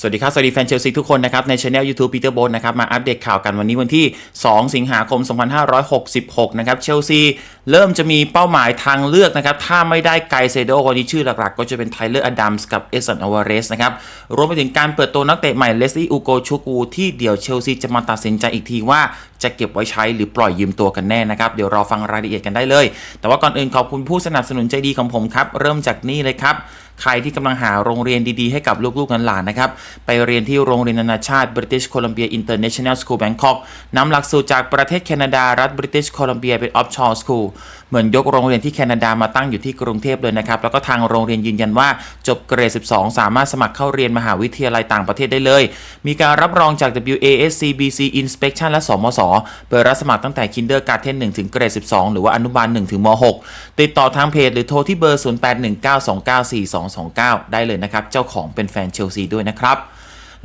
สวัสดีครับ สวัสดีแฟนเชลซีทุกคนนะครับ ในช anel YouTube Peter b o นะครับ มาอัปเดตข่าวกันวันนี้วันที่ 2 สิงหาคม 2566 นะครับ เชลซีเริ่มจะมีเป้าหมายทางเลือกนะครับ ถ้าไม่ได้ไกเซโดคนนี้ชื่อหลักๆ ก็จะเป็นไทเลอร์อดัมส์กับเอสันอวาเรสนะครับ รวมไปถึงการเปิดตัวนักเตะใหม่เลสลี่อูโกชูกูที่เดี๋ยวเชลซีจะมาตัดสินใจอีกทีว่าจะเก็บไว้ใช้หรือปล่อยยืมตัวกันแน่นะครับ เดี๋ยวรอฟังรายละเอียดกันได้เลย แต่ว่าก่อนอื่นขอบคุณผู้สนับสนุนใจดีของผมครับ เริ่มจากนี่เลยครับใครที่กำลังหาโรงเรียนดีๆ ให้กับลูกๆหลานๆนะครับ ไปเรียนที่โรงเรียนนานาชาติ British Columbia International School Bangkok นำหลักสูตรจากประเทศแคนาดารัฐ British Columbia เป็น Offshore School เหมือนยกโรงเรียนที่แคนาดามาตั้งอยู่ที่กรุงเทพเลยนะครับ แล้วก็ทางโรงเรียนยืนยันว่าจบเกรด 12 สามารถสมัครเข้าเรียนมหาวิทยาลัยต่างประเทศได้เลย มีการรับรองจาก WASCBC Inspection และ สมศเปิดรับสมัครตั้งแต่ Kindergarten 1ถึงเกรด 12 หรือว่าอนุบาล1ถึงม .6 ติดต่อทางเพจหรือโทรที่เบอร์ 0819294229 ได้เลยนะครับ เจ้าของเป็นแฟนเชลซีด้วยนะครับ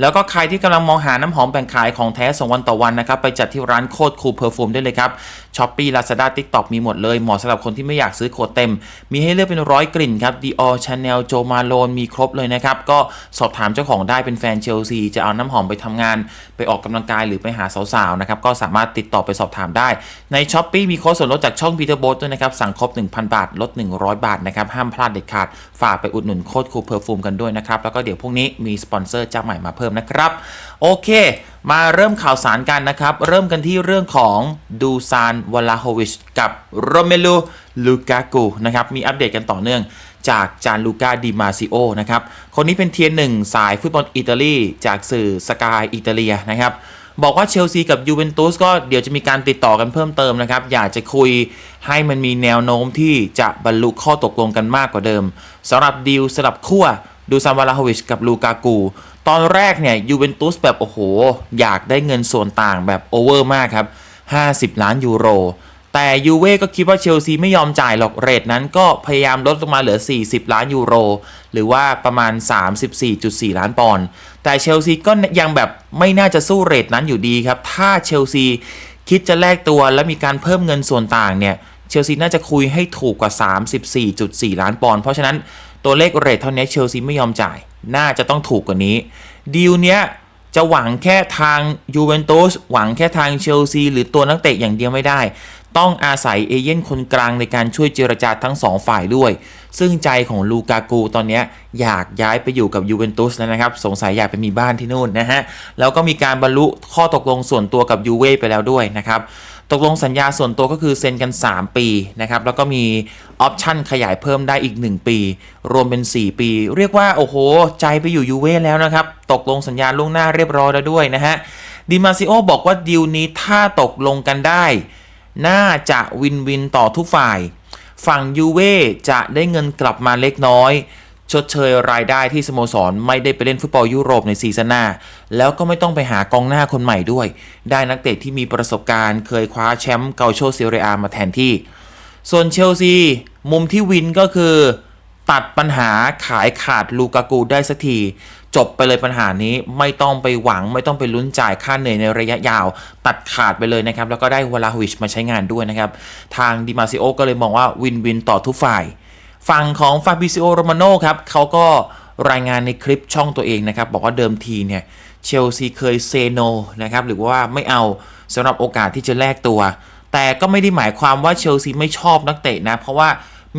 แล้วก็ใครที่กำลังมองหาน้ำหอมแบ่งขายของแท้ส่งวันต่อวันนะครับ ไปจัดที่ร้านโคตรคูลเพอร์ฟูมได้เลยครับช้อปปี้ลาซาด้าทิกตอกมีหมดเลยเหมาะสำหรับคนที่ไม่อยากซื้อโคตรเต็ม มีให้เลือกเป็นร้อยกลิ่นครับดีออชาแนลโจมาโลนมีครบเลยนะครับ ก็สอบถามเจ้าของได้เป็นแฟนเชลซี จะเอาน้ำหอมไปทำงาน ไปออกกำลังกายหรือไปหาสาวๆนะครับก็สามารถติดต่อไปสอบถามได้ ในช้อปปี้มีโค้ดส่วนลดจากช่องพีเตอร์โบด้วยนะครับสั่งครบ 1,000 บาทลด 100 บาทนะครับห้ามพลาดเด็ดขาดฝากไปอุดหนุนโค้ดคูลเพอร์ฟูมกันด้วยนะครับแล้วก็เดี๋ยวพรุ่งนี้มีสปอนเซอร์เจ้าใหม่มาเพิ่มนะครับ โอเค มาเริ่มข่าวสารกันนะครับ เริ่มกันที่เรื่องของดูซานวลาโฮวิชกับโรเมโลลูกากูนะครับ มีอัปเดตกันต่อเนื่องจากจานลูกาดิมาซิโอนะครับ คนนี้เป็นเทียร์หนึ่งสายฟุตบอลอิตาลีจากสื่อสกายอิตาเลียนะครับบอกว่าเชลซีกับยูเวนตุสก็เดี๋ยวจะมีการติดต่อกันเพิ่มเติมนะครับ อยากจะคุยให้มันมีแนวโน้มที่จะบรรลุข้อตกลงกันมากกว่าเดิมสำหรับดีลสลับขั้ว ดูซานวาลาโฮวิชกับลูกากู ตอนแรกเนี่ยยูเวนตุสแบบโอ้โห อยากได้เงินส่วนต่างแบบโอเวอร์มากครับ 50 ล้านยูโร แต่ยูเว่ก็คิดว่าเชลซีไม่ยอมจ่ายหรอกเรทนั้นก็พยายามลดลงมาเหลือ 40 ล้านยูโร หรือว่าประมาณ 34.4 ล้านปอนด์แต่เชลซีก็ยังแบบไม่น่าจะสู้เรทนั้นอยู่ดีครับ ถ้าเชลซีคิดจะแลกตัวและมีการเพิ่มเงินส่วนต่างเนี่ยเชลซีน่าจะคุยให้ถูกกว่า 34.4 ล้านปอนด์เพราะฉะนั้น ตัวเลขเรทเท่านี้เชลซีไม่ยอมจ่าย น่าจะต้องถูกกว่านี้ ดีลเนี้ยจะหวังแค่ทางยูเวนตุสหวังแค่ทางเชลซีหรือตัวนักเตะอย่างเดียวไม่ได้ ต้องอาศัยเอเย่นคนกลางในการช่วยเจรจาทั้งสองฝ่ายด้วย ซึ่งใจของลูกากูตอนนี้อยากย้ายไปอยู่กับยูเวนตุสแล้วนะครับ สงสัยอยากไปมีบ้านที่นู่นนะฮะ แล้วก็มีการบรรลุข้อตกลงส่วนตัวกับยูเว่ไปแล้วด้วยนะครับ ตกลงสัญญาส่วนตัวก็คือเซ็นกัน 3 ปีนะครับ แล้วก็มีออปชั่นขยายเพิ่มได้อีก 1 ปี รวมเป็น 4 ปี เรียกว่า โอ้โห ใจไปอยู่ยูเว่แล้วนะครับ ตกลงสัญญาล่วงหน้าเรียบร้อยแล้วด้วยนะฮะดิมาซิโอบอกว่าดีลนี้ถ้าตกลงกันได้ น่าจะวินวินต่อทุกฝ่าย ฝั่งยูเว่จะได้เงินกลับมาเล็กน้อย ชดเชยรายได้ที่สโมสรไม่ได้ไปเล่นฟุตบอลยุโรปในซีซั่นหน้า แล้วก็ไม่ต้องไปหากองหน้าคนใหม่ด้วย ได้นักเตะที่มีประสบการณ์ เคยคว้าแชมป์เกาโชเซเรียมาแทนที่ ส่วนเชลซี มุมที่วินก็คือ ตัดปัญหาขายขาดลูกากูได้สักที จบไปเลยปัญหานี้ไม่ต้องไปหวัง ไม่ต้องไปลุ้นจ่ายค่าเหนื่อยในระยะยาว ตัดขาดไปเลยนะครับ แล้วก็ได้วลาฮวิชมาใช้งานด้วยนะครับ ทางดิมาซิโอก็เลยมองว่าวินวินต่อทุกฝ่าย ฝั่งของฟาบิซิโอโรมาโนครับเขาก็รายงานในคลิปช่องตัวเองนะครับ บอกว่าเดิมทีเนี่ยเชลซีเคยเซโนนะครับหรือว่าไม่เอาสำหรับโอกาสที่จะแลกตัว แต่ก็ไม่ได้หมายความว่าเชลซีไม่ชอบนักเตะนะ เพราะว่า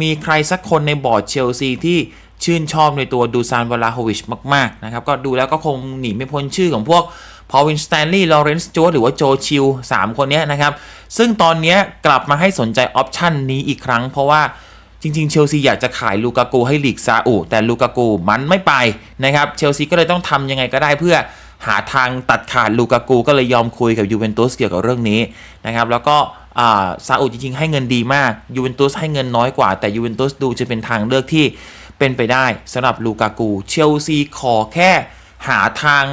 มีใครสักคนในบอร์ดเชลซีที่ชื่นชอบในตัวดูซานวลาโฮวิชมาก ๆ นะครับ ก็ดูแล้วก็คงหนีไม่พ้นชื่อของพวกพอวินสแตนลีย์ลอเรนซ์จวหรือว่าโจชิล3คนนี้นะครับ ซึ่งตอนนี้กลับมาให้สนใจออปชันนี้อีกครั้ง เพราะว่า จริงๆเชลซีอยากจะขายลูกากูให้ลีกซาอุแต่ลูกากูมันไม่ไปนะครับเชลซีก็เลยต้องทำยังไงก็ได้เพื่อหาทางตัดขาดลูกากูก็เลยยอมคุยกับยูเวนตุสเกี่ยวกับเรื่องนี้นะครับแล้วก็ซาอุจริงๆให้เงินดีมากยูเวนตุสให้เงินน้อยกว่าแต่ยูเวนตุสดูจะเป็นทางเลือกที่เป็นไปได้สำหรับลูกากูเชลซีขอแค่หาทาง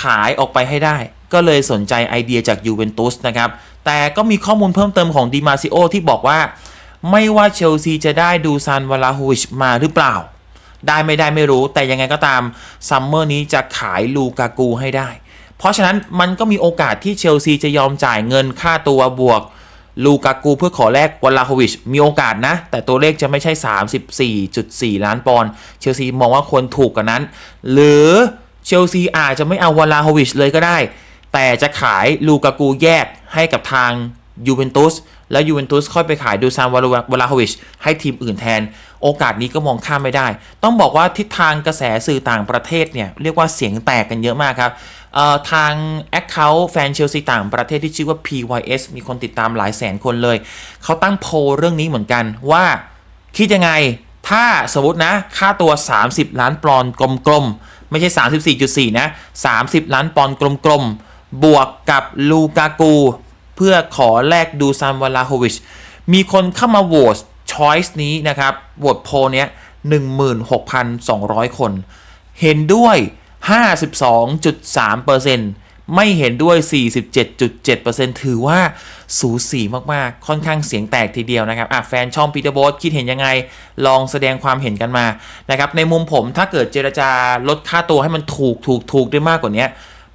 ขายออกไปให้ได้ ก็เลยสนใจไอเดียจากยูเวนตุสนะครับแต่ก็มีข้อมูลเพิ่มเติมของดิมาซิโอที่บอกว่า ไม่ว่าเชลซีจะได้ดูซานวาลาฮูวิชมาหรือเปล่า ได้ไม่ได้ไม่รู้ แต่ยังไงก็ตามซัมเมอร์นี้จะขายลูกากูให้ได้ เพราะฉะนั้นมันก็มีโอกาสที่เชลซีจะยอมจ่ายเงินค่าตัวบวกลูกากูเพื่อขอแลกวลาโฮวิช มีโอกาสนะ แต่ตัวเลขจะไม่ใช่ 34.4 ล้านปอนด์เชลซีมองว่าควรถูกกว่านั้น หรือเชลซีอาจจะไม่เอาวลาโฮวิชเลยก็ได้ แต่จะขายลูกากูแยกให้กับทางยูเวนตุส แล้วยูเวนตุสค่อยไปขายดูซานวาลาโฮวิชให้ทีมอื่นแทน โอกาสนี้ก็มองข้ามไม่ได้ ต้องบอกว่าทิศทางกระแสสื่อต่างประเทศเนี่ย เรียกว่าเสียงแตกกันเยอะมากครับทาง Account แฟนเชลซีต่างประเทศที่ชื่อว่า PYS มีคนติดตามหลายแสนคนเลย เขาตั้งโพลเรื่องนี้เหมือนกันว่าคิดยังไงถ้าสมมตินะ ค่าตัว 30 ล้านปอนด์กลมๆ ไม่ใช่ 34.4 นะ 30 ล้านปอนด์กลมๆ บวกกับลูกากู เพื่อขอแลกดูซานวาลาโฮวิช มีคนเข้ามาโหวตช้อยส์นี้นะครับโหวตโพลเนี้ย16,200 คน เห็นด้วย 52.3%ไม่เห็นด้วย 47.7%ถือว่าสูสีมาก ๆ ค่อนข้างเสียงแตกทีเดียวนะครับอะแฟนช่องปีเตอร์โบสคิดเห็นยังไง ลองแสดงความเห็นกันมานะครับ ในมุมผมถ้าเกิดเจรจาลดค่าตัวให้มันถูกถูกถูกได้มากกว่านี้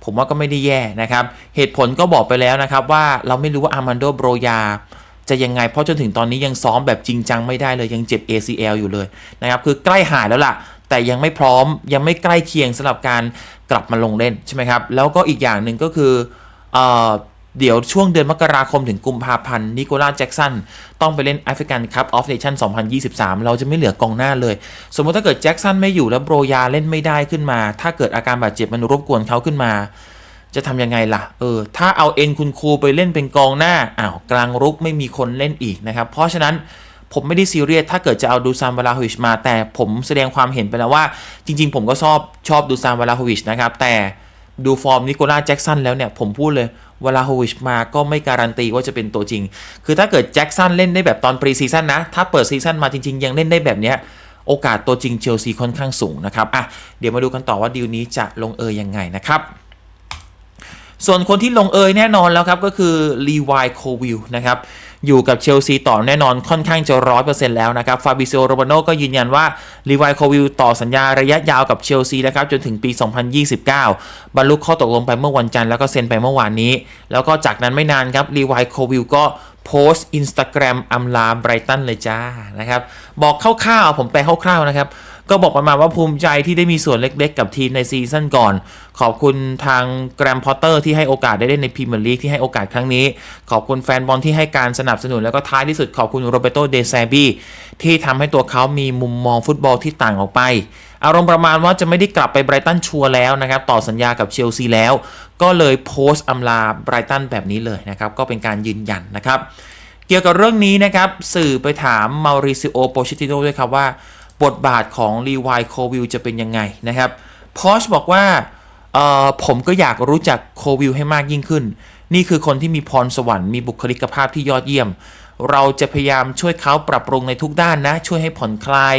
ผมว่าก็ไม่ได้แย่นะครับ เหตุผลก็บอกไปแล้วนะครับว่าเราไม่รู้ว่าอาร์มันโดโบรยาจะยังไง เพราะจนถึงตอนนี้ยังซ้อมแบบจริงจังไม่ได้เลยยังเจ็บ ACL อยู่เลยนะครับ คือใกล้หายแล้วล่ะ แต่ยังไม่พร้อมยังไม่ใกล้เคียงสำหรับการกลับมาลงเล่นใช่ไหมครับ แล้วก็อีกอย่างหนึ่งก็คือเอ่อ เดี๋ยวช่วงเดือนมกราคมถึงกุมภาพันธ์นิโคลัสแจ็กสันต้องไปเล่นแอฟริกันคัพออฟเนชั่น2023 เราจะไม่เหลือกองหน้าเลย สมมติถ้าเกิดแจ็กสันไม่อยู่แล้วโบรยาเล่นไม่ได้ขึ้นมา ถ้าเกิดอาการบาดเจ็บมันรบกวนเขาขึ้นมา จะทำยังไงล่ะ เออ ถ้าเอาเอ็นคุณครูไปเล่นเป็นกองหน้าอ้าวกลางรุกไม่มีคนเล่นอีกนะครับ เพราะฉะนั้นผมไม่ได้ซีเรียสถ้าเกิดจะเอาดูซานวาลาฮวิชมา แต่ผมแสดงความเห็นไปแล้วว่า จริง ๆ ผมก็ชอบชอบดูซานวาลาฮวิชนะครับแต่ ดูฟอร์มนิโคลัสแจ็กสันแล้วเนี่ย ผมพูดเลยเวลาโฮวิชมาก็ไม่การันตีว่าจะเป็นตัวจริง คือถ้าเกิดแจ็กสันเล่นได้แบบตอนปรีซีซั่นนะ ถ้าเปิดซีซั่นมาจริง ๆ ยังเล่นได้แบบเนี้ยโอกาสตัวจริงเชลซีค่อนข้างสูงนะครับอะเดี๋ยวมาดูกันต่อว่าดีลนี้จะลงเอยยังไงนะครับส่วนคนที่ลงเอยแน่นอนแล้วครับก็คือลีวายโควิลนะครับ อยู่กับเชลซีต่อแน่นอนค่อนข้างจะร้อยเปอร์เซ็นต์แล้วนะครับฟาบิซิโอโรบาโนก็ยืนยันว่าลีวายโควิลต่อสัญญาระยะยาวกับเชลซีนะครับจนถึงปี 2029 บรรลุข้อตกลงไปเมื่อวันจันทร์แล้วก็เซ็นไปเมื่อวานนี้ แล้วก็จากนั้นไม่นานครับลีวายโควิลก็โพสต์อินสตาแกรมอำลาไบรตันเลยจ้านะครับบอกคร่าวๆผมแปลคร่าวๆนะครับ ก็บอกประมาณว่าภูมิใจที่ได้มีส่วนเล็กๆ กับทีมในซีซั่นก่อน ขอบคุณทางแกรมพอตเตอร์ที่ให้โอกาสได้เล่นในพรีเมียร์ลีกที่ให้โอกาสครั้งนี้ ขอบคุณแฟนบอลที่ให้การสนับสนุนแล้วก็ท้ายที่สุดขอบคุณโรเบโตเดซาบีที่ทำให้ตัวเขามีมุมมองฟุตบอลที่ต่างออกไปอารมณ์ประมาณว่าจะไม่ได้กลับไปไบรตันชัวร์แล้วนะครับ ต่อสัญญากับเชลซีแล้ว ก็เลยโพสต์อำลาไบรตันแบบนี้เลยนะครับ ก็เป็นการยืนยันนะครับ เกี่ยวกับเรื่องนี้นะครับ สื่อไปถามมาริซิโอโปชิติโนด้วยครับว่า บทบาทของรีวายโควิลจะเป็นยังไงนะครับพอชบอกว่าผมก็อยากรู้จักโควิลให้มากยิ่งขึ้น นี่คือคนที่มีพรสวรรค์มีบุคลิกภาพที่ยอดเยี่ยม เราจะพยายามช่วยเขาปรับปรุงในทุกด้านนะ ช่วยให้ผ่อนคลาย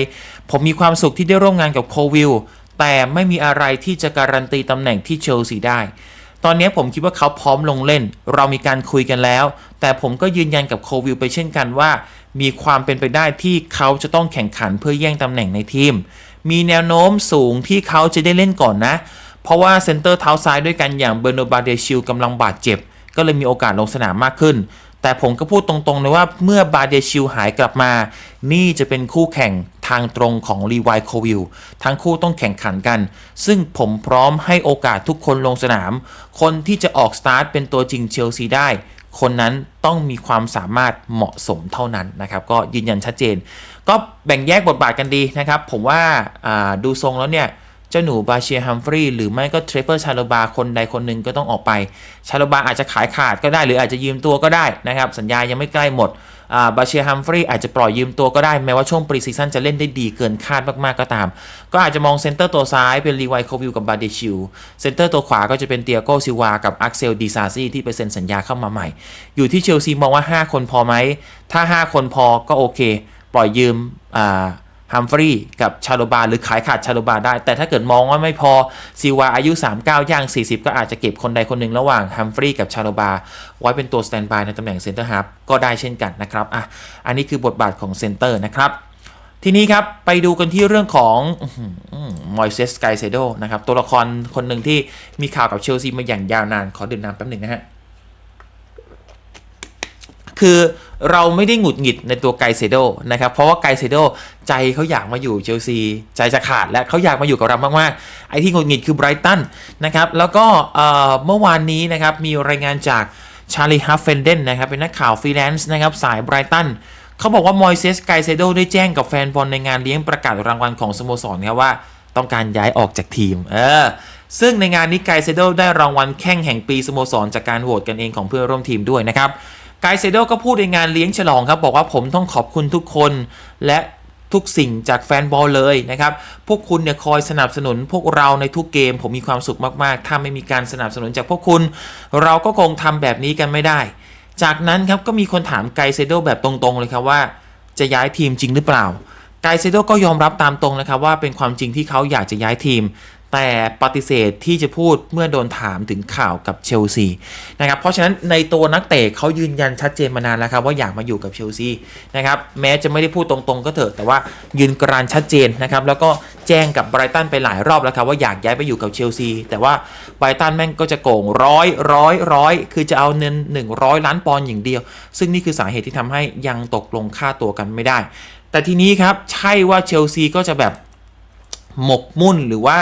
ผมมีความสุขที่ได้ร่วมงานกับโควิลแต่ไม่มีอะไรที่จะการันตีตำแหน่งที่เชลซีได้ ตอนนี้ผมคิดว่าเขาพร้อมลงเล่น เรามีการคุยกันแล้ว แต่ผมก็ยืนยันกับโควิลไปเช่นกันว่า มีความเป็นไปได้ที่เขาจะต้องแข่งขันเพื่อแย่งตำแหน่งในทีม มีแนวโน้มสูงที่เขาจะได้เล่นก่อนนะ เพราะว่าเซนเตอร์เท้าซ้ายด้วยกันอย่างเบอร์โนบาเดชิลกำลังบาดเจ็บ ก็เลยมีโอกาสลงสนามมากขึ้น แต่ผมก็พูดตรงๆเลยว่าเมื่อบาเดชิลหายกลับมา นี่จะเป็นคู่แข่งทางตรงของรีวายโควิลทั้งคู่ต้องแข่งขันกัน ซึ่งผมพร้อมให้โอกาสทุกคนลงสนาม คนที่จะออกสตาร์ทเป็นตัวจริงเชลซีได้ คนนั้นต้องมีความสามารถเหมาะสมเท่านั้นนะครับ ก็ยืนยันชัดเจน ก็แบ่งแยกบทบาทกันดีนะครับ ผมว่าาดูทรงแล้วเนี่ยเจ้าหนูบาเชียฮัมฟรีย์หรือไม่ก็เทรเปอร์ชาโลบาคนใดคนหนึ่งก็ต้องออกไป ชาโลบาอาจจะขายขาดก็ได้ หรืออาจจะยืมตัวก็ได้นะครับ สัญญายังไม่ใกล้หมด บาเชียฮัมฟรีย์อาจจะปล่อยยืมตัวก็ได้แม้ว่าช่วงปรีซีซั่นจะเล่นได้ดีเกินคาดมากๆก็ตาม ก็อาจจะมองเซนเตอร์ตัวซ้ายเป็นรีไวโควิลกับบาเดชิลเซนเตอร์ตัวขวาก็จะเป็นเตียโกซิวากับอักเซลดีซาซีที่ไปเซ็นสัญญาเข้ามาใหม่ อยู่ที่เชลซีมองว่า 5 คนพอไหมถ้า 5 คนพอก็โอเค ปล่อยยืมอ่า ฮัมฟรีย์กับชาโลบาหรือขายขาดชาโลบาได้ แต่ถ้าเกิดมองว่าไม่พอซีวาอายุ 39 ย่าง 40 ก็อาจจะเก็บคนใดคนหนึ่งระหว่างฮัมฟรีย์กับชาโลบา ไว้เป็นตัวสแตนบายในตำแหน่งเซนเตอร์ฮับก็ได้เช่นกันนะครับอะอันนี้คือบทบาทของเซนเตอร์นะครับทีนี้ครับ ไปดูกันที่เรื่องของมอยเซสไกเซโดนะครับ ตัวละครคนหนึ่งที่มีข่าวกับเชลซีมาอย่างยาวนาน ขอดื่มน้ำแป๊บหนึ่งนะฮะ คือเราไม่ได้หงุดหงิดในตัวไกเซโดนะครับ เพราะว่าไกเซโดใจเขาอยากมาอยู่เชลซี ใจจะขาดและเขาอยากมาอยู่กับเรามาก ๆ ไอ้ที่หงุดหงิดคือไบรตันนะครับ แล้วก็เมื่อวานนี้นะครับมีรายงานจากชาลีฮัฟเฟนเดนนะครับเป็นนักข่าวฟรีแลนซ์นะครับสายไบรตันเขาบอกว่ามอยเซสไกเซโดได้แจ้งกับแฟนบอลในงานเลี้ยงประกาศรางวัลของสโมสรครับว่าต้องการย้ายออกจากทีม เออ ซึ่งในงานนี้ไกเซโดได้รางวัลแข้งแห่งปีสโมสรจากการโหวตกันเองของเพื่อนร่วมทีมด้วยนะครับ ไกเซโดก็พูดในงานเลี้ยงฉลองครับ บอกว่าผมต้องขอบคุณทุกคน และทุกสิ่งจากแฟนบอลเลยนะครับ พวกคุณเนี่ยคอยสนับสนุนพวกเราในทุกเกม ผมมีความสุขมากๆ ถ้าไม่มีการสนับสนุนจากพวกคุณ เราก็คงทำแบบนี้กันไม่ได้ จากนั้นครับก็มีคนถามไกเซโดแบบตรงๆเลยครับว่า จะย้ายทีมจริงหรือเปล่า ไกเซโดก็ยอมรับตามตรงนะครับว่าเป็นความจริงที่เขาอยากจะย้ายทีม แต่ปฏิเสธที่จะพูดเมื่อโดนถามถึงข่าวกับเชลซีนะครับเพราะฉะนั้นในตัวนักเตะเขายืนยันชัดเจนมานานแล้วครับว่าอยากมาอยู่กับเชลซีนะครับแม้จะไม่ได้พูดตรงๆก็เถอะแต่ว่ายืนกรานชัดเจนนะครับแล้วก็แจ้งกับไบรตันไปหลายรอบแล้วครับว่าอยากย้ายไปอยู่กับเชลซีแต่ว่าไบรตันแม่งก็จะโกงร้อยร้อยร้อยคือจะเอาเงิน100 ล้านปอนด์อย่างเดียว ซึ่งนี่คือสาเหตุที่ทำให้ยังตกลงค่าตัวกันไม่ได้ แต่ทีนี้ครับใช่ว่าเชลซีก็จะแบบหมกมุ่นหรือว่า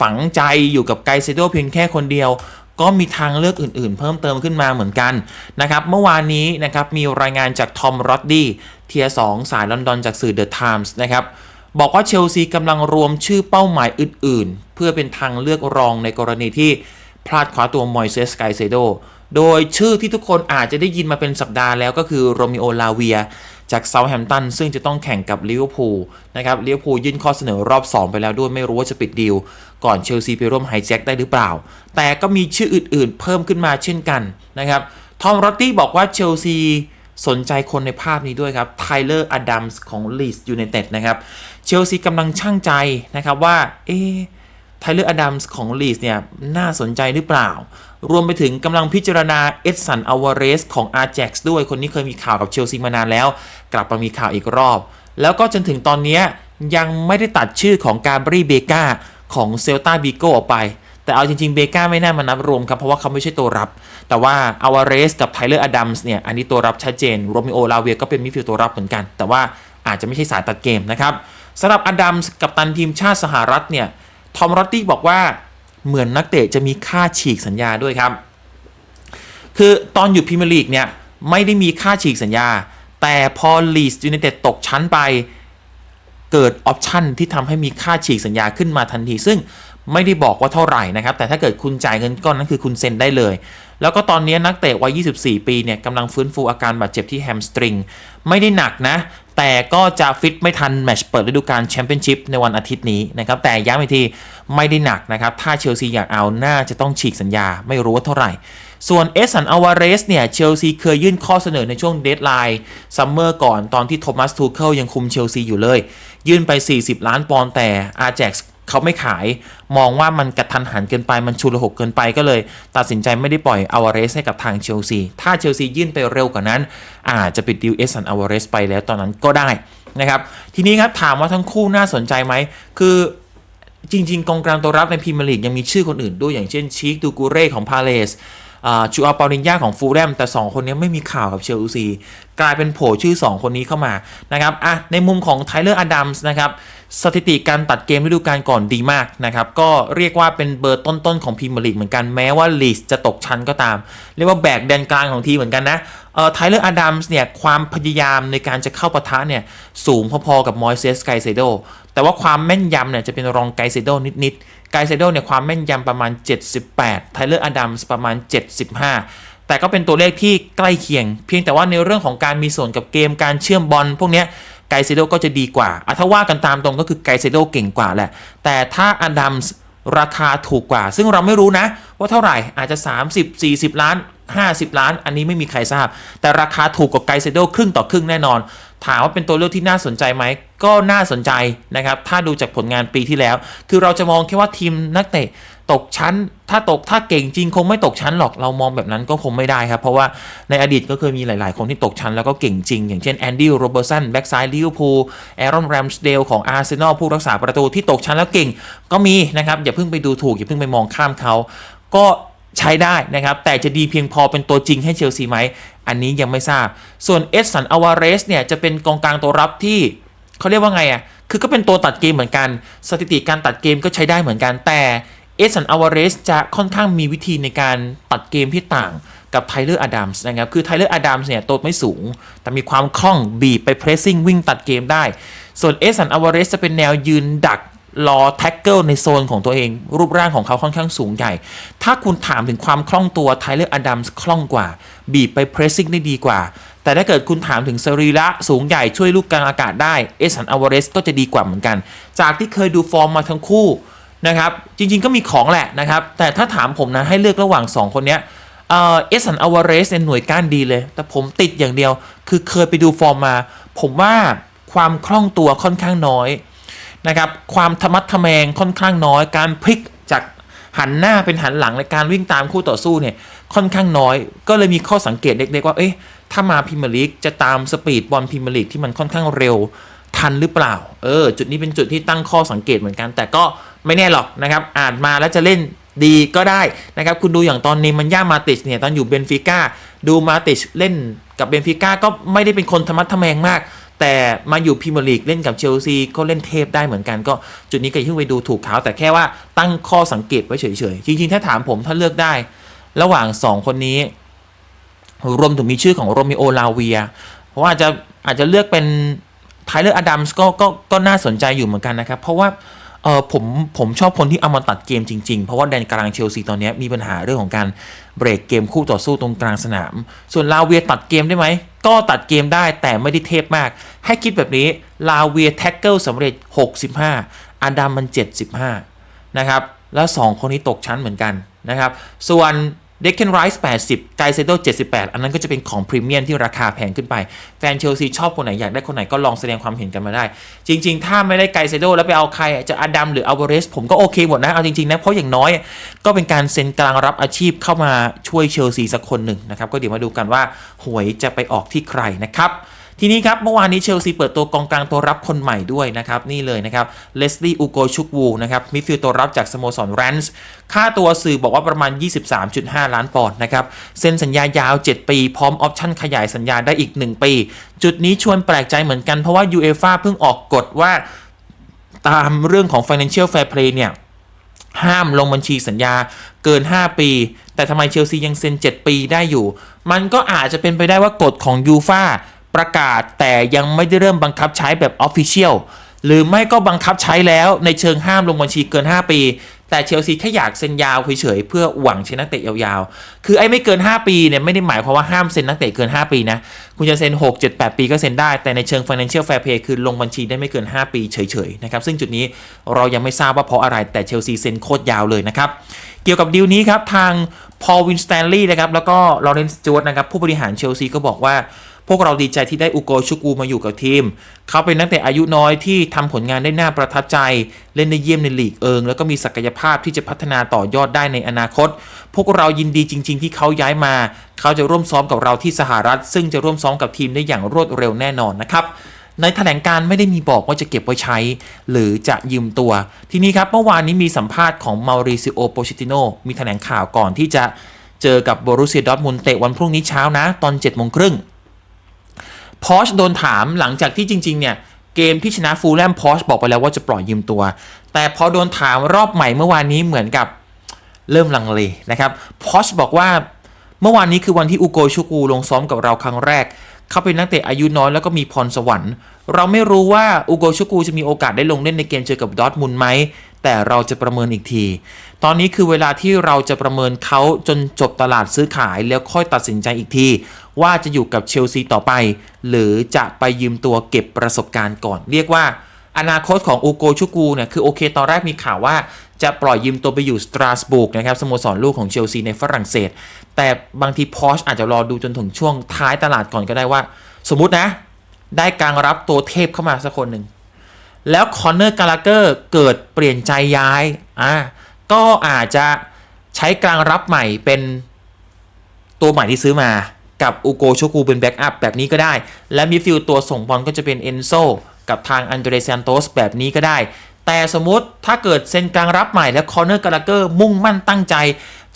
ฝังใจอยู่กับไกเซโดเพียงแค่คนเดียวก็มีทางเลือกอื่นๆ เพิ่มเติมขึ้นมาเหมือนกันนะครับ เมื่อวานนี้นะครับมีรายงานจากทอมรอดดี้เทียสองสายลอนดอนจากสื่อเดอะไทมส์นะครับ บอกว่าเชลซีกำลังรวมชื่อเป้าหมายอื่นๆ เพื่อเป็นทางเลือกรองในกรณีที่พลาดคว้าตัวมอยเซสไกเซโดโดยชื่อที่ทุกคนอาจจะได้ยินมาเป็นสัปดาห์แล้วก็คือโรมิโอลาเวีย จากเซาท์แฮมป์ตันซึ่งจะต้องแข่งกับลิเวอร์พูลนะครับลิเวอร์พูลยื่นข้อเสนอรอบ 2 ไปแล้วด้วยไม่รู้ว่าจะปิดดีล ก่อนเชลซีไปร่วมไฮแจ็คได้หรือเปล่า แต่ก็มีชื่ออื่นๆ เพิ่มขึ้นมาเช่นกันนะครับทอมรอตตี้บอกว่าเชลซีสนใจคนในภาพนี้ด้วยครับไทเลอร์อดัมส์ของลีสยูไนเต็ดนะครับเชลซีกำลังช่างใจนะครับว่าเอ๊ไทเลอร์อดัมส์ของลีสเนี่ยน่าสนใจหรือเปล่า รวมไปถึงกำลังพิจารณาเอ็ดสันอาวาเรสของ a า a x ด้วยคนนี้เคยมีข่าวกับเชลซีมานานแล้ว กลับมามีข่าวอีกรอบ แล้วก็จนถึงตอนนี้ยังไม่ได้ตัดชื่อของกาบรีเบกาของเซลตาบิโกออกไป แต่เอาจริงๆ เบกาไม่น่ามานับรวมครับ เพราะว่าเขาไม่ใช่ตัวรับ แต่ว่าอาวาเรสกับไทเลอร์อดัมส์เนี่ยอันนี้ตัวรับชัดเจนโรมิโอลาเวียก็เป็นมิดฟิลด์ตัวรับเหมือนกัน แต่ว่าอาจจะไม่ใช่สายตัดเกมนะครับสำหรับอดัมส์กับตันทีมชาติสหรัฐเนี่ยทอมรอตตี้บอกว่า เหมือนนักเตะจะมีค่าฉีกสัญญาด้วยครับ คือตอนอยู่พรีเมียร์ลีกเนี่ยไม่ได้มีค่าฉีกสัญญา แต่พอลีสยูไนเต็ดตกชั้นไป เกิดออปชันที่ทำให้มีค่าฉีกสัญญาขึ้นมาทันที ซึ่งไม่ได้บอกว่าเท่าไหร่นะครับ แต่ถ้าเกิดคุณจ่ายเงินก้อนนั้นคือคุณเซ็นได้เลย แล้วก็ตอนนี้นักเตะวัย 24 ปีเนี่ยกำลังฟื้นฟูอาการบาดเจ็บที่แฮมสตริง ไม่ได้หนักนะ แต่ก็จะฟิตไม่ทันแมชเปิดฤดูกาลแชมเปี้ยนชิพในวันอาทิตย์นี้นะครับแต่ย้ำอีกทีไม่ได้หนักนะครับ ถ้าเชลซีอยากเอาน่าจะต้องฉีกสัญญาไม่รู้ว่าเท่าไหร่ ส่วนเอสันอาวาเรสเนี่ยเชลซีเคยยื่นข้อเสนอในช่วงเดทไลน์ซัมเมอร์ก่อนตอนที่โทมัสทูเคิลยังคุมเชลซีอยู่เลย ยื่นไป 40 ล้านปอนด์แต่อาแจ็ก เขาไม่ขาย มองว่ามันกระทันหันเกินไปมันชุลหกเกินไปก็เลย ตัดสินใจไม่ได้ปล่อยอาวาเรสให้กับทางเชลซี ถ้าเชลซียื่นไปเร็วกว่านั้น อาจจะปิดดิวเอสันอาวาเรสไปแล้วตอนนั้นก็ได้นะครับทีนี้ครับถามว่าทั้งคู่น่าสนใจไหมคือจริง ๆ กองกลางตัวรับในพรีเมียร์ลีกยังมีชื่อคนอื่นด้วยอย่างเช่นชีคดูกูเร่ของพาเลสจูอาปารินยาของฟูแลมแต่ 2 คนนี้ไม่มีข่าวกับเชลซีกลายเป็นโผล่ชื่อ 2 คนนี้เข้ามานะครับอะในมุมของไทเลอร์อดัมส์นะครับ สถิติการตัดเกมฤดูกาลก่อนดีมากนะครับ ก็เรียกว่าเป็นเบอร์ต้นๆของพรีเมียร์ลีกเหมือนกันแม้ว่าลีสจะตกชั้นก็ตาม เรียกว่าแบกแดนกลางของทีเหมือนกันนะเอ่อไทเลอร์อดัมส์เนี่ยความพยายามในการจะเข้าปะทะเนี่ยสูงพอๆกับมอยเซสไกเซโดแต่ว่าความแม่นยำเนี่ยจะเป็นรองไกเซโดนิดๆไกเซโดเนี่ยความแม่นยำประมาณ 78ไทเลอร์อดัมส์ประมาณ 75แต่ก็เป็นตัวเลขที่ใกล้เคียง เพียงแต่ว่าในเรื่องของการมีส่วนกับเกมการเชื่อมบอลพวกนี้ ไกเซโดก็จะดีกว่าอะถ้าว่ากันตามตรงก็คือไกเซโดเก่งกว่าแหละ แต่ถ้าอดัมส์ราคาถูกกว่า ซึ่งเราไม่รู้นะ ว่าเท่าไหร่อาจจะ 30 40 ล้าน 50 ล้าน อันนี้ไม่มีใครทราบ แต่ราคาถูกกว่าไกเซโดครึ่งต่อครึ่งแน่นอน ถามว่าเป็นตัวเลือกที่น่าสนใจไหม ก็น่าสนใจนะครับ ถ้าดูจากผลงานปีที่แล้ว คือเราจะมองแค่ว่าทีมนักเตะตกชั้น ถ้าตกถ้าเก่งจริงคงไม่ตกชั้นหรอก เรามองแบบนั้นก็คงไม่ได้ครับ เพราะว่าในอดีตก็เคยมีหลาย ๆ คนที่ตกชั้นแล้วก็เก่งจริง อย่างเช่นแอนดี้โรเบอร์สันแบ็กซ้ายลิเวอร์พูลแอรอนแรมสเดลของอาร์เซนอลผู้รักษาประตูที่ตกชั้นแล้วเก่งก็มีนะครับอย่าเพิ่งไปดูถูกอย่าเพิ่งไปมองข้ามเขาก็ใช้ได้นะครับ แต่จะดีเพียงพอเป็นตัวจริงให้เชลซีไหม อันนี้ยังไม่ทราบ ส่วนเอสสันอวาเรสเนี่ย จะเป็นกองกลางตัวรับที่ เขาเรียกว่าไงอะ คือก็เป็นตัวตัดเกมเหมือนกัน สถิติการตัดเกมก็ใช้ได้เหมือนกัน แต่เอสันอวาเรสจะค่อนข้างมีวิธีในการตัดเกมที่ต่างกับไทเลอร์อดัมส์นะครับ คือไทเลอร์อดัมส์เนี่ยตัวไม่สูง แต่มีความคล่องบีบไปเพรสซิ่งวิ่งตัดเกมได้ ส่วนเอสสันอวาเรสจะเป็นแนวยืนดักรอแท็กเกิลในโซนของตัวเอง รูปร่างของเขาค่อนข้างสูงใหญ่ ถ้าคุณถามถึงความคล่องตัวไทเลอร์อดัมส์คล่องกว่า บีบไปเพรสซิ่งได้ดีกว่า แต่ถ้าเกิดคุณถามถึงสรีระสูงใหญ่ช่วยลูกกลางอากาศได้เอสันอวาเรสก็จะดีกว่าเหมือนกัน จากที่เคยดูฟอร์มมาทั้งคู่นะครับ จริงๆก็มีของแหละนะครับ แต่ถ้าถามผมนะให้เลือกระหว่าง 2 คนเนี้ยเอสันอวาเรสเนี่ยหน่วยก้านดีเลย แต่ผมติดอย่างเดียว คือเคยไปดูฟอร์มมา ผมว่าความคล่องตัวค่อนข้างน้อยนะครับความธรรมัดทะแมงค่อนข้างน้อย การพลิกจากหันหน้าเป็นหันหลังในการวิ่งตามคู่ต่อสู้เนี่ยค่อนข้างน้อย ก็เลยมีข้อสังเกตเล็กๆว่าเอ๊ะ ถ้ามาพิมยร์ลีกจะตามสปีดบอลพิมยร์ลีกที่มันค่อนข้างเร็วทันหรือเปล่า เออ จุดนี้เป็นจุดที่ตั้งข้อสังเกตเหมือนกัน แต่ก็ไม่แน่หรอกนะครับอ่านมาแล้วจะเล่นดีก็ได้นะครับ คุณดูอย่างตอนนี้มันย่ามาติชเนี่ย ตอนอยู่เบนฟิก้า ดูมาติชเล่นกับเบนฟิก้าก็ไม่ได้เป็นคนธรรมัดทะแมงมาก แต่มาอยู่พรีเมียร์ลีกเล่นกับเชลซีก็เล่นเทพได้เหมือนกัน ก็จุดนี้ก็ยิ่งไปดูถูกเขาแต่แค่ว่าตั้งข้อสังเกตไว้เฉยๆ จริงๆ ถ้าถามผมถ้าเลือกได้ ระหว่าง 2 คนนี้ รวมถึงมีชื่อของโรมิโอลาเวียเพราะว่าอาจจะอาจจะเลือกเป็นไทเลอร์อดัมส์ก็ก็ก็น่าสนใจอยู่เหมือนกันนะครับ เพราะว่าเออผมผมชอบคนที่เอามาตัดเกมจริง ๆ เพราะว่าแดนกลางเชลซีตอนนี้มีปัญหาเรื่องของการเบรกเกมคู่ต่อสู้ตรงกลางสนาม ส่วนลาเวียตัดเกมได้ไหม ก็ตัดเกมได้แต่ไม่ได้เทพมาก ให้คิดแบบนี้ลาเวียแท็กเกิลสำเร็จ 65อาดัมมัน 75 นะครับ แล้ว 2 คนนี้ตกชั้นเหมือนกันนะครับ ส่วน เด็กเคนไรส์80 ไกเซโด78 อันนั้นก็จะเป็นของพรีเมียมที่ราคาแพงขึ้นไป แฟนเชลซีชอบคนไหน อยากได้คนไหนก็ลองแสดงความเห็นกันมาได้ จริง ๆ ถ้าไม่ได้ไกเซโดแล้วไปเอาใครจะอดัมหรืออัลเวเรสผมก็โอเคหมดนะ เอาจริง ๆ นะ เพราะอย่างน้อยก็เป็นการเซ็นกลางรับอาชีพเข้ามาช่วยเชลซีสักคนหนึ่งนะครับ ก็เดี๋ยวมาดูกันว่าหวยจะไปออกที่ใครนะครับ ทีนี้ครับเมื่อวานนี้เชลซีเปิดตัวกองกลางตัวรับคนใหม่ด้วยนะครับนี่เลยนะครับเลสลี่อูโกชุกวูนะครับมิดฟิลด์ตัวรับจากสโมสรแรนส์ค่าตัวสื่อบอกว่าประมาณ 23.5 ล้านปอนด์นะครับเซ็นสัญญายาว 7 ปี พร้อมออปชั่นขยายสัญญาได้อีก 1 ปี จุดนี้ชวนแปลกใจเหมือนกันเพราะว่า UEFA เพิ่งออกกฎว่าตามเรื่องของ Financial Fair Play เนี่ยห้ามลงบัญชีสัญญาเกิน 5 ปี แต่ทำไมเชลซียังเซ็น 7 ปีได้อยู่ มันก็อาจจะเป็นไปได้ว่ากฎของยูฟา ประกาศแต่ยังไม่ได้เริ่มบังคับใช้แบบออฟฟิเชียลหรือไม่ก็บังคับใช้แล้วในเชิงห้ามลงบัญชีเกิน 5 ปี แต่เชลซีแค่อยากเซ็นยาวเฉยๆเพื่อหวังใช้นักเตะยาวๆ คือไอ้ไม่เกิน 5 ปีเนี่ยไม่ได้หมายความว่าห้ามเซ็นนักเตะเกิน 5 ปีนะ คุณจะเซ็น 6 7 8 ปีก็เซ็นได้ แต่ในเชิง financial fair play คือลงบัญชีได้ไม่เกิน 5 ปีเฉยๆนะครับซึ่งจุดนี้เรายังไม่ทราบว่าเพราะอะไรแต่เชลซีเซ็นโคตรยาวเลยนะครับเกี่ยวกับดีลนี้ครับทางพอลวินสแตนลีย์นะครับแล้วก็ลอเรนซ์จวตนะครับผู้บริหารเชลซีก็บอกว่า พวกเราดีใจที่ได้อุโกชุกูมาอยู่กับทีม เขาเป็นนักเตะอายุน้อยที่ทำผลงานได้น่าประทับใจ เล่นได้เยี่ยมในลีกเอิง แล้วก็มีศักยภาพที่จะพัฒนาต่อยอดได้ในอนาคต พวกเรายินดีจริง ๆ ที่เขาย้ายมา เขาจะร่วมซ้อมกับเราที่สหรัฐ ซึ่งจะร่วมซ้อมกับทีมได้อย่างรวดเร็วแน่นอนนะครับในแถลงการไม่ได้มีบอกว่าจะเก็บไว้ใช้ หรือจะยืมตัว ทีนี้ครับเมื่อวานนี้มีสัมภาษณ์ของมาริซิโอโปชิติโนมีแถลงข่าวก่อนที่จะเจอกับโบรุสเซียดอร์ทมุนเตะวันพรุ่งนี้เช้านะ ตอน7จ็ดโมงครึ่ง พอชโดนถามหลังจากที่จริง ๆ เนี่ย เกมที่ชนะฟูลแลมพอชบอกไปแล้วว่าจะปล่อยยืมตัว แต่พอโดนถามรอบใหม่เมื่อวานนี้เหมือนกับเริ่มลังเลนะครับพอชบอกว่าเมื่อวานนี้คือวันที่อุโกชูกูลงซ้อมกับเราครั้งแรก เขาเป็นนักเตะอายุน้อยแล้วก็มีพรสวรรค์ เราไม่รู้ว่าอุโกชุกูจะมีโอกาสได้ลงเล่นในเกมเจอกับดอร์ทมุนไหม แต่เราจะประเมินอีกที ตอนนี้คือเวลาที่เราจะประเมินเขาจนจบตลาดซื้อขายแล้วค่อยตัดสินใจอีกที ว่าจะอยู่กับเชลซีต่อไป หรือจะไปยืมตัวเก็บประสบการณ์ก่อน เรียกว่า อนาคตของอูโกชุกูเนี่ยคือโอเค ตอนแรกมีข่าวว่าจะปล่อยยืมตัวไปอยู่สตราสบูร์กนะครับสโมสรลูกของเชลซีในฝรั่งเศส แต่บางทีพอชอาจจะรอดูจนถึงช่วงท้ายตลาดก่อนก็ได้ว่า สมมุตินะ ได้กางรับตัวเทพเข้ามาสักคนหนึ่ง แล้วคอนเนอร์กาลาเกอร์เกิดเปลี่ยนใจย้ายอ่าก็อาจจะใช้กลางรับใหม่เป็นตัวใหม่ที่ซื้อมากับอูโกโชกูเป็นแบ็กอัพแบบนี้ก็ได้ และมิฟิลตัวส่งบอลก็จะเป็นเอนโซกับทางอันเดรซนโตสแบบนี้ก็ได้ แต่สมมติถ้าเกิดเซ็นกลางรับใหม่แล้วคอนเนอร์กาลาเกอร์มุ่งมั่นตั้งใจ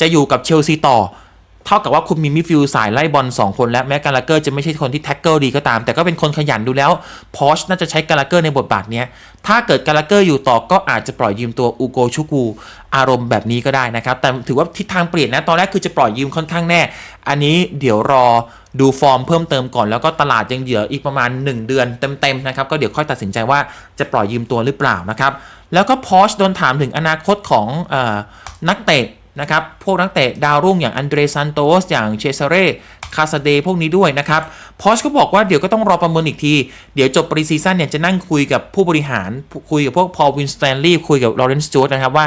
จะอยู่กับเชลซีต่อ เท่ากับว่าคุณมีมิฟิลสายไล่บอล2 คนและแม้การลาเกอร์จะไม่ใช่คนที่แท็กเกิลดีก็ตาม แต่ก็เป็นคนขยันดูแล้วพอชน่าจะใช้การลาเกอร์ในบทบาทนี้ถ้าเกิดการลาเกอร์อยู่ต่อก็อาจจะปล่อยยืมตัวอูโกชูกูอารมณ์แบบนี้ก็ได้นะครับ แต่ถือว่าทิศทางเปลี่ยนนะตอนแรกคือจะปล่อยยืมค่อนข้างแน่ อันนี้เดี๋ยวรอดูฟอร์มเพิ่มเติมก่อนแล้วก็ตลาดยังเหลืออีกประมาณ 1 เดือนเต็มๆนะครับก็เดี๋ยวค่อยตัดสินใจว่าจะปล่อยยืมตัวหรือเปล่านะครับแล้วก็พอชโดนถามถึงอนาคตของอนักเตะ นะครับ พวกนักเตะดาวรุ่งอย่างอันเดรซันโตสอย่างเชซาเร่คาซาเดพวกนี้ด้วยนะครับพอชก็บอกว่าเดี๋ยวก็ต้องรอประเมินอีกที เดี๋ยวจบปรีซีซั่นเนี่ยจะนั่งคุยกับผู้บริหาร คุยกับพวกพอลวินสแตนลีย์คุยกับลอเรนซ์จูดนะครับว่า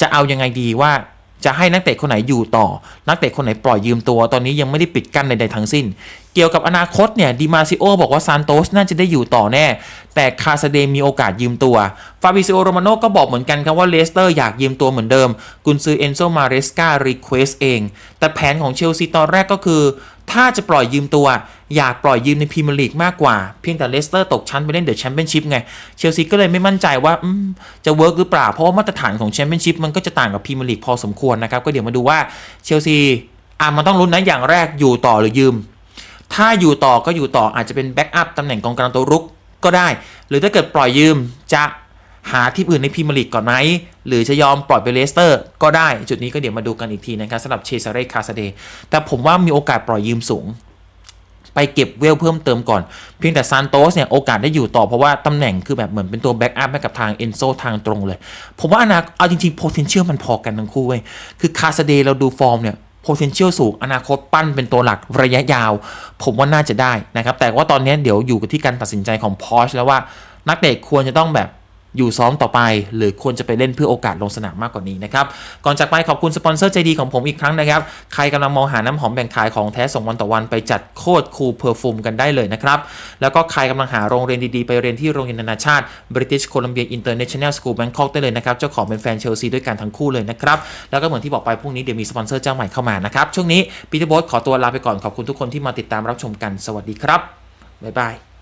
จะเอายังไงดีว่า จะให้นักเตะคนไหนอยู่ต่อ นักเตะคนไหนปล่อยยืมตัว ตอนนี้ยังไม่ได้ปิดกั้นใดๆทั้งสิ้น เกี่ยวกับอนาคตเนี่ยดิมาซิโอบอกว่าซานโตสน่าจะได้อยู่ต่อแน่ แต่คาซาเดมีโอกาสยืมตัว ฟาบิซิโอโรมาโนก็บอกเหมือนกันครับว่าเลสเตอร์อยากยืมตัวเหมือนเดิม กุนซือเอนโซมาเรสการีเควสเอง แต่แผนของเชลซีตอนแรกก็คือ ถ้าจะปล่อยยืมตัว อยากปล่อยยืมในพรีเมียร์ลีกมากกว่า เพียงแต่เลสเตอร์ตกชั้นไปเล่นเดอะแชมเปี้ยนชิพไง เชลซีก็เลยไม่มั่นใจว่าจะเวิร์กหรือเปล่า เพราะว่ามาตรฐานของแชมเปี้ยนชิพมันก็จะต่างกับพรีเมียร์ลีกพอสมควรนะครับ ก็เดี๋ยวมาดูว่าเชลซีอะมันต้องลุ้นนะอย่างแรกอยู่ต่อหรือยืม ถ้าอยู่ต่อก็อยู่ต่ออาจจะเป็นแบ็กอัพตำแหน่งกองกลางตัวรุกก็ได้ หรือถ้าเกิดปล่อยยืมจะหาที่อื่นในพรีเมียร์ลีกก่อนไหม หรือจะยอมปล่อยไปเลสเตอร์ก็ได้ จุดนี้ก็เดี๋ยวมาดูกันอีกทีนะครับสำหรับเชซาเรคาซาเดแต่ผมว่ามีโอกาสปล่อยยืมสูง ไปเก็บเวลเพิ่มเติมก่อน เพียงแต่ซานโตสเนี่ยโอกาสได้อยู่ต่อเพราะว่าตำแหน่งคือแบบเหมือนเป็นตัวแบ็กอัพให้กับทางเอนโซทางตรงเลยผมว่าอนาคตเอาจริงๆ potential มันพอกันทั้งคู่เว้ยคือคาซาเดเราดูฟอร์มเนี่ย potential สูงอนาคตปั้นเป็นตัวหลักระยะยาว ผมว่าน่าจะได้นะครับแต่ว่าตอนนี้เดี๋ยวอยู่กับที่การตัดสินใจของพอชแล้วว่านักเตะควรจะต้องแบบ อยู่ซ้อมต่อไป หรือควรจะไปเล่นเพื่อโอกาสลงสนามมากกว่านี้นะครับก่อนจากไปขอบคุณสปอนเซอร์ใจดีของผมอีกครั้งนะครับ ใครกำลังมองหาน้ำหอมแบ่งขายของแท้ส่งวันต่อวันไปจัดโคตรคูลเพอร์ฟูมกันได้เลยนะครับ แล้วก็ใครกำลังหาโรงเรียนดีๆ ไปเรียนที่โรงเรียนนานาชาติ British Columbia International School Bangkok ได้เลยนะครับ เจ้าของเป็นแฟนเชลซีด้วยกันทั้งคู่เลยนะครับ แล้วก็เหมือนที่บอกไปพรุ่งนี้เดี๋ยวมีสปอนเซอร์เจ้าใหม่เข้ามานะครับ ช่วงนี้ปีเตอร์โบสขอตัวลาไปก่อนขอบคุณทุกคนที่มาติดตามรับชมกันสวัสดีครับบ๊ายบาย